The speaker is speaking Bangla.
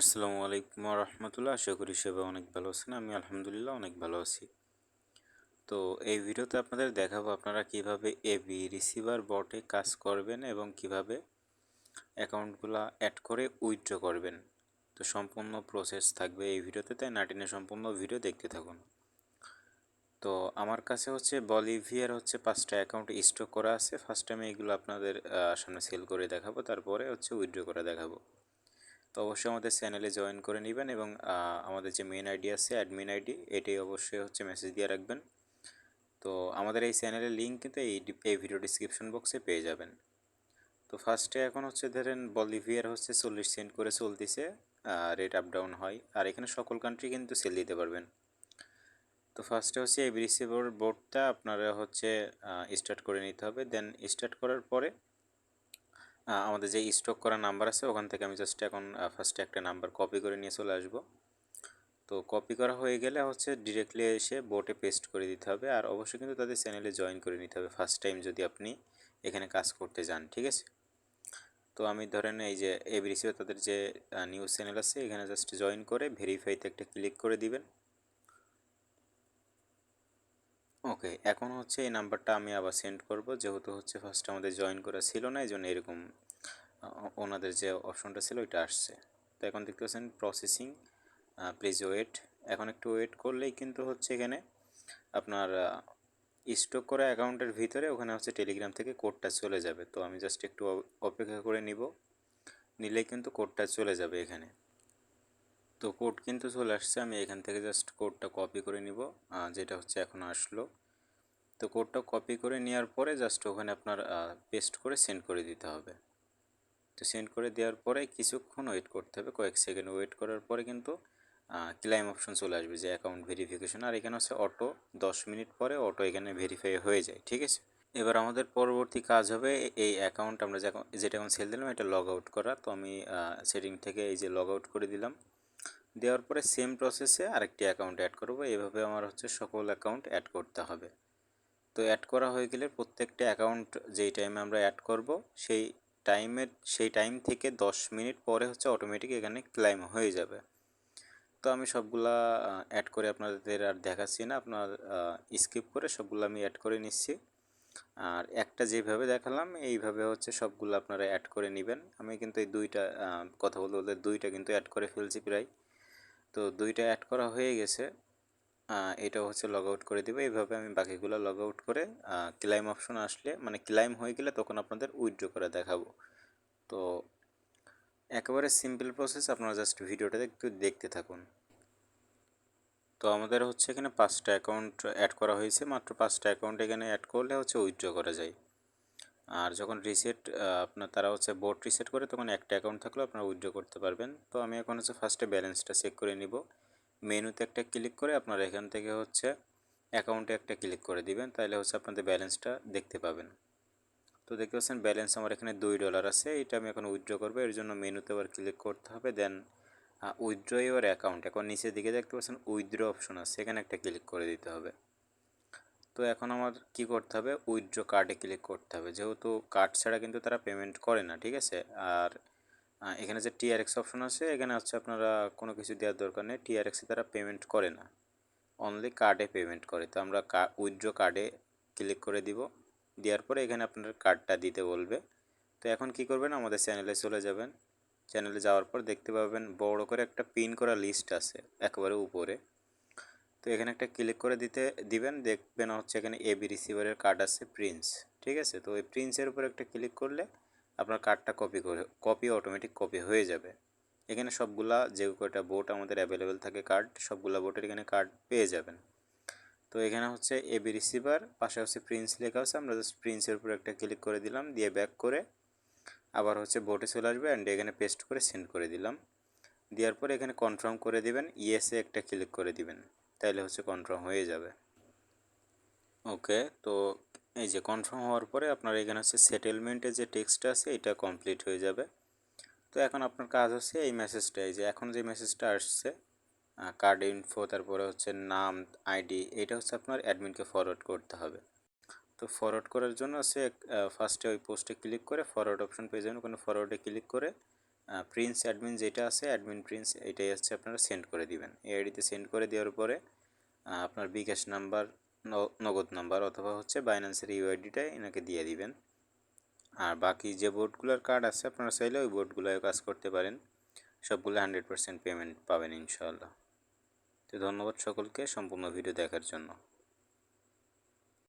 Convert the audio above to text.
আসসালামু আলাইকুম রহমতুল্লাহ আশা করি সবাই অনেক ভালো আছেন। আমি আলহামদুলিল্লাহ অনেক ভালো আছি। তো এই ভিডিওতে আপনাদের দেখাবো আপনারা কীভাবে এবি রিসিভার বটে কাজ করবেন এবং কীভাবে অ্যাকাউন্টগুলো অ্যাড করে উইথড্র করবেন। তো সম্পূর্ণ প্রসেস থাকবে এই ভিডিওতে, তাই নাটিনে সম্পূর্ণ ভিডিও দেখতে থাকুন। তো আমার কাছে হচ্ছে বলিভিয়ার হচ্ছে পাঁচটা অ্যাকাউন্ট স্টক করা আছে। ফার্স্ট টাইম এইগুলো আপনাদের সামনে সেল করে দেখাবো। তারপরে হচ্ছে উইথড্র করে দেখাবো। তো অবশ্যই আমাদের চ্যানেলে জয়েন করে নেবেন এবং আমাদের যে মেন আইডি আছে অ্যাডমিন আইডি এটাই অবশ্যই হচ্ছে মেসেজ দিয়ে রাখবেন। তো আমাদের এই চ্যানেলের লিঙ্ক কিন্তু এই এই ভিডিও ডিসক্রিপশন বক্সে পেয়ে যাবেন। তো ফার্স্টে এখন হচ্ছে ধরেন বলিভিয়ার হচ্ছে চল্লিশ সেন্ট করে চলতেছে রেট আপ ডাউন হয়, আর এখানে সকল কান্ট্রি কিন্তু সেল দিতে পারবেন। তো ফার্স্টে হচ্ছে এই রিসিভার বোর্ডটা আপনারা হচ্ছে স্টার্ট করে নিতে হবে দেন স্টার্ট করার পরে আমাদের যে স্টক করা নাম্বার আছে, ওখান থেকে আমি জাস্ট এখন ফার্স্টে একটা নাম্বার কপি করে নিয়ে চলে আসব। তো কপি করা হয়ে গেলে হচ্ছে ডিরেক্টলি এসে বোটে পেস্ট করে দিতে হবে আর অবশ্যই কিন্তু তাদের চ্যানেলে জয়েন করে নিতে হবে ফার্স্ট টাইম যদি আপনি এখানে কাজ করতে যান, ঠিক আছে? তো আমি ধরেন এই যে এবিসিও তাদের যে নিউজ চ্যানেল আছে, এখানে জাস্ট জয়েন করে ভেরিফাইতে একটা ক্লিক করে দিবেন। ওকে এখন হচ্ছে এই নাম্বারটা আমি আবার সেন্ড করব। যেহেতু হচ্ছে ফার্স্ট আমাদের জয়েন করা ছিল না, এই জন্য এরকম ওনাদের যে অপশনটা ছিল, ওইটা আসছে। তো এখন দেখতে পাচ্ছেন প্রসেসিং প্লিজ ওয়েট এখন একটু ওয়েট করলেই কিন্তু হচ্ছে এখানে আপনার স্টক করা অ্যাকাউন্টের ভিতরে ওখানে হচ্ছে টেলিগ্রাম থেকে কোডটা চলে যাবে। তো আমি জাস্ট একটু অপেক্ষা করে নিব। নিলেই কিন্তু কোডটা চলে যাবে এখানে। তো কোড কিন্তু চলে আসছে। আমি এখান থেকে জাস্ট কোডটা কপি করে নিব। যেটা হচ্ছে এখন আসলো। তো কোডটা কপি করে নেওয়ার পরে জাস্ট ওখানে আপনার পেস্ট করে সেন্ড করে দিতে হবে। তো সেন্ড করে দেওয়ার পরে কিছুক্ষণ ওয়েট করতে হবে। কয়েক সেকেন্ড ওয়েট করার পরে কিন্তু ক্লাইম অপশন চলে আসবে যে অ্যাকাউন্ট ভেরিফিকেশন আর এখানে হচ্ছে অটো দশ মিনিট পরে অটো এখানে ভেরিফাই হয়ে যায়, ঠিক আছে? এবার আমাদের পরবর্তী কাজ হবে এই অ্যাকাউন্ট আমরা যেটা এখন সেল দিলাম, এটা লগ আউট করা। তো আমি সেটিং থেকে এই যে লগ আউট করে দিলাম। দেওয়ার পরে সেম প্রসেসে আরেকটি অ্যাকাউন্ট অ্যাড করব। এভাবে আমার হচ্ছে সকল অ্যাকাউন্ট অ্যাড করতে হবে। তো অ্যাড করা হয়ে গেলে প্রত্যেকটা অ্যাকাউন্ট যেই টাইমে আমরা অ্যাড করব, সেই টাইমের সেই টাইম থেকে দশ মিনিট পরে হচ্ছে অটোমেটিক এখানে ক্লাইম হয়ে যাবে। তো আমি সবগুলা অ্যাড করে আপনাদের আর দেখাচ্ছি না। আপনার স্কিপ করে সবগুলো আমি অ্যাড করে নিচ্ছি। আর একটা যেভাবে দেখালাম, এইভাবে হচ্ছে সবগুলো আপনারা অ্যাড করে নেবেন। আমি কিন্তু এই দুইটা কথা বলতে বলতে দুইটা কিন্তু অ্যাড করে ফেলছি প্রায়। তো দুইটা অ্যাড করা হয়ে গেছে। এটা হচ্ছে লগ আউট করে দেবে। এইভাবে আমি বাকিগুলো লগ আউট করে ক্লাইম অপশন আসলে মানে ক্লাইম হয়ে গেলে তখন আপনাদের উইথড্র করে দেখাবো। তো একেবারে সিম্পল প্রসেস আপনারা জাস্ট ভিডিওটা একটু দেখতে থাকুন। তো আমাদের হচ্ছে এখানে পাঁচটা অ্যাকাউন্ট অ্যাড করা হয়েছে। মাত্র পাঁচটা অ্যাকাউন্ট এখানে অ্যাড করলে হচ্ছে উইথড্র করা যায়। আর যখন রিসেট আপনার তারা হচ্ছে বোর্ড রিসেট করে, তখন একটা অ্যাকাউন্ট থাকলেও আপনারা উইথড্র করতে পারবেন। তো আমি এখন হচ্ছে ফার্স্টে ব্যালেন্সটা চেক করে নিব। মেনুতে একটা ক্লিক করে আপনারা এখান থেকে হচ্ছে অ্যাকাউন্টে একটা ক্লিক করে দিবেন, তাহলে হচ্ছে আপনাদের ব্যালেন্সটা দেখতে পাবেন। তো দেখতে পাচ্ছেন ব্যালেন্স আমার এখানে দুই ডলার আছে, এটা আমি এখন উইথড্র করব, এর জন্য মেনুতে আবার ক্লিক করতে হবে দেন উইথড্র ইউর অ্যাকাউন্ট এখন নিচের দিকে দেখতে পাচ্ছেন উইথড্র অপশন আছে সেখানে একটা ক্লিক করে দিতে হবে। তো এখন আমার কি করতে হবে? উইথড্র কার্ডে ক্লিক করতে হবে। যেহেতু কার্ড ছাড়া কিন্তু তারা পেমেন্ট করে না, ঠিক আছে? আর এখানে যে টিআরএক্স অপশন আছে, এখানে হচ্ছে আপনারা কোনো কিছু দেওয়ার দরকার নেই। টিআরএক্সে তারা পেমেন্ট করে না। অনলি কার্ডে পেমেন্ট করে। তো আমরা উইথড্র কার্ডে ক্লিক করে দিব। দেওয়ার পরে এখানে আপনার কার্ডটা দিতে বলবে। তো এখন কি করবেন? আমাদের চ্যানেলে চলে যাবেন। চ্যানেলে যাওয়ার পর দেখতে পাবেন বড় করে একটা পিন করা লিস্ট আছে, একেবারে উপরে। তো এখানে একটা ক্লিক করে দিতে, দিবেন, দেখবেন হচ্ছে এখানে এবি রিসিভারের কার্ড আছে প্রিন্স ঠিক আছে? তো ওই প্রিন্সের উপর একটা ক্লিক করলে আপনার কার্ডটা কপি করে কপি অটোমেটিক কপি হয়ে যাবে। এখানে সবগুলা যে কয়টা বোট আমাদের অ্যাভেলেবেল থাকে কার্ড সবগুলা বোটের এখানে কার্ড পেয়ে যাবেন। তো এখানে হচ্ছে এবি রিসিভার পাশে হচ্ছে প্রিন্স লেখা আছে, আমরা জাস্ট প্রিন্সের উপর একটা ক্লিক করে দিলাম, দিয়ে ব্যাক করে আবার হচ্ছে বোটে চলে আসবে অ্যান্ড এখানে পেস্ট করে সেন্ড করে দিলাম। দেওয়ার পর এখানে কনফার্ম করে দিবেন ইয়েসে একটা ক্লিক করে দিবেন। তাহলে হচ্ছে কনফার্ম হয়ে যাবে। ওকে তো এই যে কনফার্ম হওয়ার পরে আপনার এখানে হচ্ছে সেটেলমেন্টের যে টেক্সটটা আছে, এটা কমপ্লিট হয়ে যাবে। তো এখন আপনার কাজ হচ্ছে এই মেসেজটা এই যে এখন যে মেসেজটা আসছে কার্ড ইনফো তারপরে হচ্ছে নাম আইডি এটা হচ্ছে আপনার অ্যাডমিনকে ফরওয়ার্ড করতে হবে। তো ফরওয়ার্ড করার জন্য হচ্ছে ফার্স্টে ওই পোস্টে ক্লিক করে ফরওয়ার্ড অপশন পেয়ে যাবেন। ওখানে ফরওয়ার্ডে ক্লিক করে প্রিন্স অ্যাডমিন যেটা আছে অ্যাডমিন প্রিন্স এটাই হচ্ছে আপনারা সেন্ড করে দিবেন। এই আইডিতে সেন্ড করে দেওয়ার পরে আপনার বিকাশ নাম্বার নগদ নাম্বার অথবা হচ্ছে বাইন্যান্সের ইউআইডিটাই এনাকে দিয়ে দিবেন। আর বাকি যে বোর্ডগুলোর কার্ড আছে, আপনারা চাইলে ওই বোর্ডগুলোয় কাজ করতে পারেন। সবগুলো হান্ড্রেড পার্সেন্ট পেমেন্ট পাবেন ইনশাআল্লাহ। তো ধন্যবাদ সকলকে সম্পূর্ণ ভিডিও দেখার জন্য।